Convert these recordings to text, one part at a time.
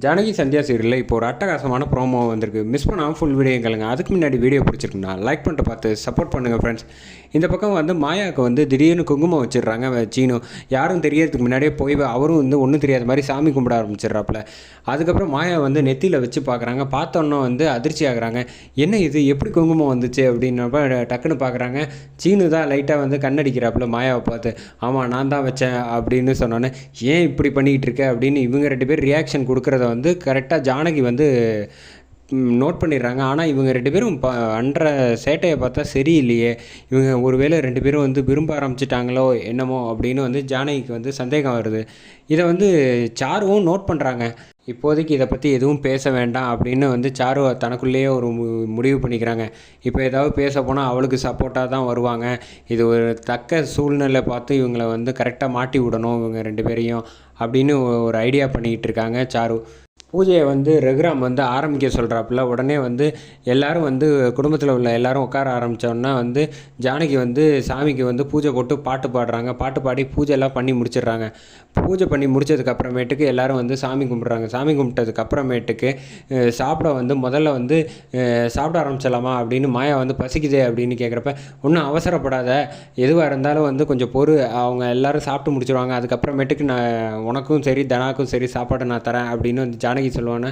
ஜானகி சந்தியா சீரியலில் இப்போ ஒரு அட்டகாசமான ப்ரோமோ வந்திருக்கு. மிஸ் பண்ணாமல் ஃபுல் வீடியோ கேளுங்க. அதுக்கு முன்னாடி வீடியோ பிடிச்சிருக்குண்ணா லைக் பண்ணிட்டு பார்த்து சப்போர்ட் பண்ணுங்கள் ஃப்ரெண்ட்ஸ் இந்த பக்கம் வந்து மாயாவுக்கு வந்து திடீர்னு குங்குமம் வச்சிடுறாங்க சீனு. யாரும் தெரியறதுக்கு முன்னாடியே போய் அவரும் வந்து ஒன்றும் தெரியாத மாதிரி சாமி கும்பிட ஆரம்பிச்சிடுறாப்புல. அதுக்கப்புறம் மாயா வந்து நெத்தியில் வச்சு பார்க்குறாங்க பார்த்தோன்னே வந்து அதிர்ச்சி ஆகுறாங்க. என்ன இது? எப்படி குங்குமம் வந்துச்சு? அப்படின்னப்ப டக்குன்னு பார்க்குறாங்க சீனு தான் லைட்டாக வந்து கண்ணடிக்கிறாப்புல மாயாவை பார்த்து. ஆமாம் நான் தான் வச்சேன் அப்படின்னு சொன்னோன்னே ஏன் இப்படி பண்ணிக்கிட்டு இருக்க? அப்படின்னு இவங்க ரெண்டு பேர் ரியாக்ஷன் கொடுக்குறத வந்து கரெக்டாக ஜானகி வந்து நோட் பண்ணிடுறாங்க. ஆனால் இவங்க ரெண்டு பேரும் ப அன்ற சேட்டையை பார்த்தா சரியில்லையே. இவங்க ஒருவேளை ரெண்டு பேரும் வந்து விரும்ப ஆரம்பிச்சிட்டாங்களோ என்னமோ அப்படின்னு வந்து ஜானகிக்கு வந்து சந்தேகம் வருது. இதை வந்து சாருவும் நோட் பண்ணுறாங்க இப்போதைக்கு இதை பற்றி எதுவும் பேச வேண்டாம் அப்படின்னு வந்து சாரு தனக்குள்ளேயே ஒரு மு முடிவு பண்ணிக்கிறாங்க. இப்போ ஏதாவது பேச போனால் அவளுக்கு சப்போர்ட்டாக தான் வருவாங்க. இது ஒரு தக்க சூழ்நிலை பார்த்து இவங்களை வந்து கரெக்டாக மாட்டி விடணும் இவங்க ரெண்டு பேரையும். அப்படின்னு ஒரு ஐடியா பண்ணிக்கிட்டு இருக்காங்க சாரு பூஜையை வந்து ரகுராம் வந்து ஆரம்பிக்க சொல்கிறாப்புல உடனே வந்து எல்லாரும் வந்து குடும்பத்தில் உள்ள எல்லாரும் உட்கார ஆரம்பித்தோன்னா வந்து ஜானகி வந்து சாமிக்கு வந்து பூஜை போட்டு பாட்டு பாடுறாங்க. பாட்டு பாடி பூஜைலாம் பண்ணி முடிச்சிடுறாங்க. பூஜை பண்ணி முடிச்சதுக்கப்புறமேட்டுக்கு எல்லோரும் எல்லாரும் வந்து சாமி கும்பிட்றாங்க. சாமி கும்பிட்டதுக்கப்புறமேட்டுக்கு சாப்பிட வந்து முதல்ல வந்து சாப்பிட ஆரம்பிச்சிடலாமா அப்படின்னு மாயா வந்து பசிக்குதே அப்படின்னு கேட்குறப்ப ஒன்றும் அவசரப்படாத. எதுவாக இருந்தாலும் வந்து கொஞ்சம் பொறு. அவங்க எல்லாரும் சாப்பிட்டு முடிச்சிடுவாங்க. அதுக்கப்புறமேட்டுக்கு நான் உனக்கும் சரி தனாக்கும் சரி சாப்பாடு நான் தரேன் அப்படின்னு வந்து ஜானகி சொல்லுவானே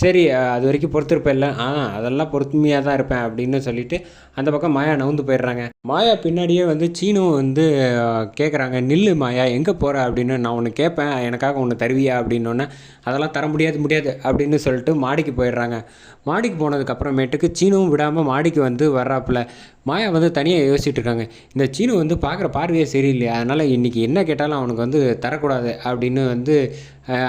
சரி அது வரைக்கும் பொறுத்திருப்பேன் இல்லை. ஆ அதெல்லாம் பொறுமையாக தான் இருப்பேன் அப்படின்னு சொல்லிட்டு அந்த பக்கம் மாயா நவுந்து போயிடுறாங்க. மாயா பின்னாடியே வந்து சீனும் வந்து கேட்குறாங்க நில்லு மாயா எங்கே போகிற அப்படின்னு நான் ஒன்று கேட்பேன் எனக்காக ஒன்று தருவியா? அப்படின்னோடனே அதெல்லாம் தர முடியாது முடியாது அப்படின்னு சொல்லிட்டு மாடிக்கு போயிடுறாங்க. மாடிக்கு போனதுக்கப்புறமேட்டுக்கு சீனும் விடாமல் மாடிக்கு வந்து வர்றாப்புல. மாயா வந்து தனியாக யோசிச்சுட்டு இருக்காங்க. இந்த சீனு வந்து பார்க்குற பார்வையே சரியில்லையா அதனால் இன்றைக்கி என்ன கேட்டாலும் அவனுக்கு வந்து தரக்கூடாது அப்படின்னு வந்து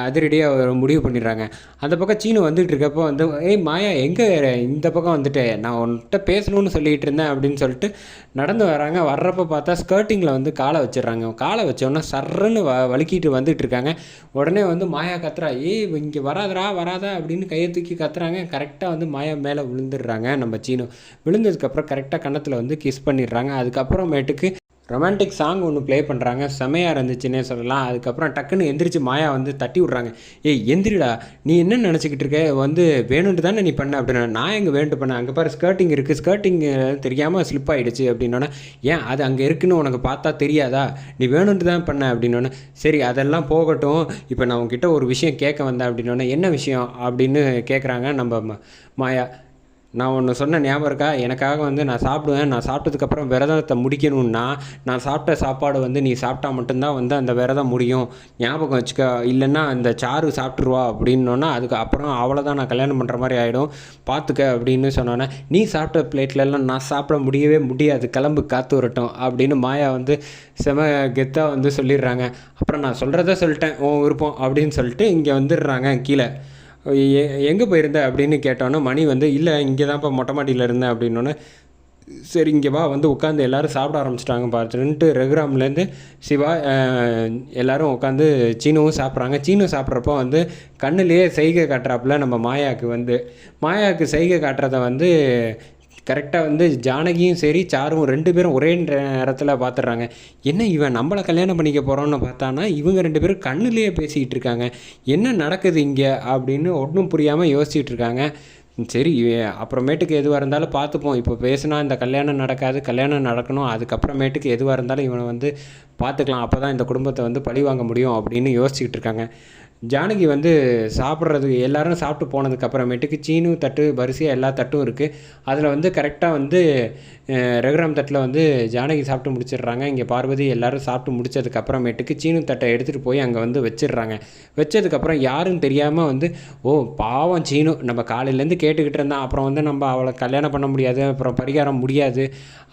அதிரடியாக ஒரு முடிவு பண்ணிடுறாங்க. அந்த பக்கம் சீனு வந்துட்டு இருக்கப்போ வந்து ஏய் மாயா எங்கே இந்த பக்கம் வந்துட்டு. நான் உன்கிட்ட பேசணும்னு சொல்லிகிட்டு இருந்தேன் அப்படின்னு சொல்லிட்டு நடந்து வராங்க. வர்றப்ப பார்த்தா ஸ்கர்ட்டிங்கில் வந்து காலை வச்சிடுறாங்க. காலை வச்சோன்னே சர்றன்னு வ வலுக்கிட்டு வந்துட்டு இருக்காங்க உடனே வந்து மாயா கத்துறா ஏய் இங்கே வராதரா வராதா அப்படின்னு கையை தூக்கி கத்துறாங்க. கரெக்டாக வந்து மாயா மேலே விழுந்துடுறாங்க நம்ம சீனு. விழுந்ததுக்கப்புறம் கரெக்டாக கன்னத்தில் வந்து கிஸ் பண்ணிடுறாங்க. அதுக்கப்புறமேட்டுக்கு ரொமான்டிக் சாங் ஒன்று ப்ளே பண்ணுறாங்க செமையாக இருந்துச்சுன்னே சொல்லலாம். அதுக்கப்புறம் டக்குன்னு எந்திரிச்சு மாயா வந்து தட்டி விட்றாங்க. ஏய் எந்திரிடா. நீ என்ன நினச்சிக்கிட்டு இருக்க? வந்து வேணுன்ட்டு தானே நீ பண்ண? அப்படின்னா நான் எங்கே வேணுட்டு பண்ணேன். அங்கே பாரு ஸ்கர்ட்டிங் இருக்குது ஸ்கர்ட்டிங் தெரியாமல் ஸ்லிப் ஆகிடுச்சு அப்படின்னோடனே ஏன்? அது அங்கே இருக்குன்னு உனக்கு பார்த்தா தெரியாதா? நீ வேணும்ட்டு தான் பண்ண? அப்படின்னோடனே சரி அதெல்லாம் போகட்டும். இப்போ நான் உங்ககிட்ட ஒரு விஷயம் கேட்க வந்தேன். அப்படின்னோடனே என்ன விஷயம்? அப்படின்னு கேட்குறாங்க நம்ம ம- மாயா. நான் ஒன்று சொன்ன ஞாபகம் இருக்கா? எனக்காக வந்து நான் சாப்பிடுவேன். நான் சாப்பிட்டதுக்கப்புறம் விரதத்தை முடிக்கணும்னா நான் சாப்பிட்ட சாப்பாடு வந்து நீ சாப்பிட்டா மட்டும்தான் வந்து அந்த விரதம் முடியும். ஞாபகம் வச்சுக்க. இல்லைன்னா அந்த சாறு சாப்பிட்ருவா அப்படின்னோன்னா அதுக்கு அப்புறம் அவளை தான் நான் கல்யாணம் பண்ணுற மாதிரி ஆகிடும் பார்த்துக்க அப்படின்னு சொன்னோன்னே நீ சாப்பிட்ட பிளேட்லலாம் நான் சாப்பிட முடியவே முடியாது. கிளம்பு காத்து வரட்டும் அப்படின்னு மாயா வந்து செம கெத்தாக வந்து சொல்லிடுறாங்க. அப்புறம் நான் சொல்கிறத சொல்லிட்டேன். ஓ விருப்பம் அப்படின்னு சொல்லிட்டு இங்கே வந்துடுறாங்க கீழே. எங்கே போயிருந்த அப்படின்னு கேட்டோன்னே மணி வந்து இல்லை இங்கே தான்ப்பா மொட்டை மாடியில் இருந்தேன் அப்படின்னோடனே சரி இங்கே வா வந்து உட்காந்து எல்லாரும் சாப்பிட ஆரம்பிச்சிட்டாங்க பார்த்துட்டு ரெகுராம்லேருந்து சிவா எல்லோரும் உட்காந்து சீனுவும் சாப்பிட்றாங்க. சீனு சாப்பிட்றப்போ வந்து கண்ணுலேயே செய்கை காட்டுறாப்புல நம்ம மாயாவுக்கு வந்து. மாயாவுக்கு செய்கை காட்டுறத வந்து கரெக்டாக வந்து ஜானகியும் சரி சாரும் ரெண்டு பேரும் ஒரே நேரத்தில் பார்த்துட்றாங்க என்ன இவன் நம்மளை கல்யாணம் பண்ணிக்க போகிறோன்னு பார்த்தானா? இவங்க ரெண்டு பேரும் கண்ணுலேயே பேசிக்கிட்டு இருக்காங்க. என்ன நடக்குது இங்கே? அப்படின்னு ஒன்றும் புரியாமல் யோசிச்சுட்டு இருக்காங்க. சரி அப்புறமேட்டுக்கு எதுவாக இருந்தாலும் பார்த்துப்போம் இப்போ பேசினா இந்த கல்யாணம் நடக்காது கல்யாணம் நடக்கணும். அதுக்கப்புறமேட்டுக்கு எதுவாக இருந்தாலும் இவனை வந்து பார்த்துக்கலாம் அப்போ தான் இந்த குடும்பத்தை வந்து பழி வாங்க முடியும் அப்படின்னு யோசிச்சுக்கிட்டு இருக்காங்க. ஜானகி வந்து சாப்பிட்றதுக்கு எல்லாரும் சாப்பிட்டு போனதுக்கு அப்புறமேட்டுக்கு சீனு தட்டு வரிசையாக எல்லா தட்டும் இருக்குது அதில் வந்து கரெக்டாக வந்து ரகுராம் தட்டில் வந்து ஜானகி சாப்பிட்டு முடிச்சிடுறாங்க. இங்கே பார்வதி எல்லாரும் சாப்பிட்டு முடிச்சதுக்கப்புறமேட்டுக்கு சீனு தட்டை எடுத்துகிட்டு போய் அங்கே வந்து வச்சிடுறாங்க. வச்சதுக்கப்புறம் யாரும் தெரியாமல் வந்து ஓ பாவம் சீனு நம்ம காலையிலேருந்து கேட்டுக்கிட்டு இருந்தான். அப்புறம் வந்து நம்ம அவளை கல்யாணம் பண்ண முடியாது அப்புறம் பரிகாரம் முடியாது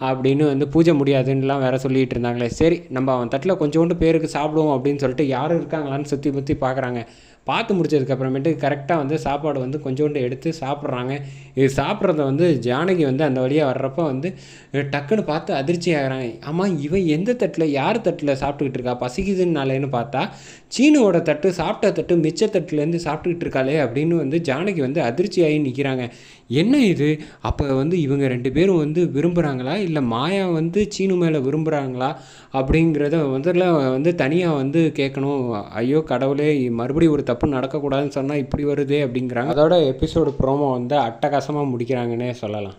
அப்படின்னு வந்து பூஜை முடியாதுன்னுலாம் வேறு சொல்லிகிட்டு இருந்தாங்களே. சரி நம்ம அவன் தட்டில் கொஞ்சோண்டு பேருக்கு சாப்பிடுவோம் அப்படின்னு சொல்லிட்டு யாரும் இருக்காங்களான்னு சுற்றி முற்றி பார்க்குறாங்க சொல்கிறாங்க பார்த்து முடிச்சதுக்கப்புறமேட்டு கரெக்டாக வந்து சாப்பாடு வந்து கொஞ்சோண்டு எடுத்து சாப்பிட்றாங்க. இது சாப்பிட்றத வந்து ஜானகி வந்து அந்த வழியாக வர்றப்போ வந்து டக்குன்னு பார்த்து அதிர்ச்சி ஆகிறாங்க. ஆமாம் இவன் எந்த தட்டில் யார் தட்டில் சாப்பிட்டுக்கிட்டு இருக்கா? பசிக்குதுன்னாலேன்னு பார்த்தா சீனுவோட தட்டு சாப்பிட்ட தட்டு மிச்ச தட்டுலேருந்து சாப்பிட்டுக்கிட்டு இருக்காளே அப்படின்னு வந்து ஜானகி வந்து அதிர்ச்சியாகி நிற்கிறாங்க என்ன இது? அப்போ வந்து இவங்க ரெண்டு பேரும் வந்து விரும்புகிறாங்களா இல்லை மாயா வந்து சீனு மேலே விரும்புகிறாங்களா அப்படிங்கிறத முதல்ல வந்து தனியாக வந்து கேட்கணும் ஐயோ கடவுளே மறுபடியும் ஒரு தப்பு தப்பு நடக்கக்கூடாதுன்னு சொன்னால் இப்படி வருதே அப்படிங்கிறாங்க. அதோட எபிசோடு ப்ரோமோ வந்து அட்டகாசமாக முடிக்கிறாங்கன்னே சொல்லலாம்.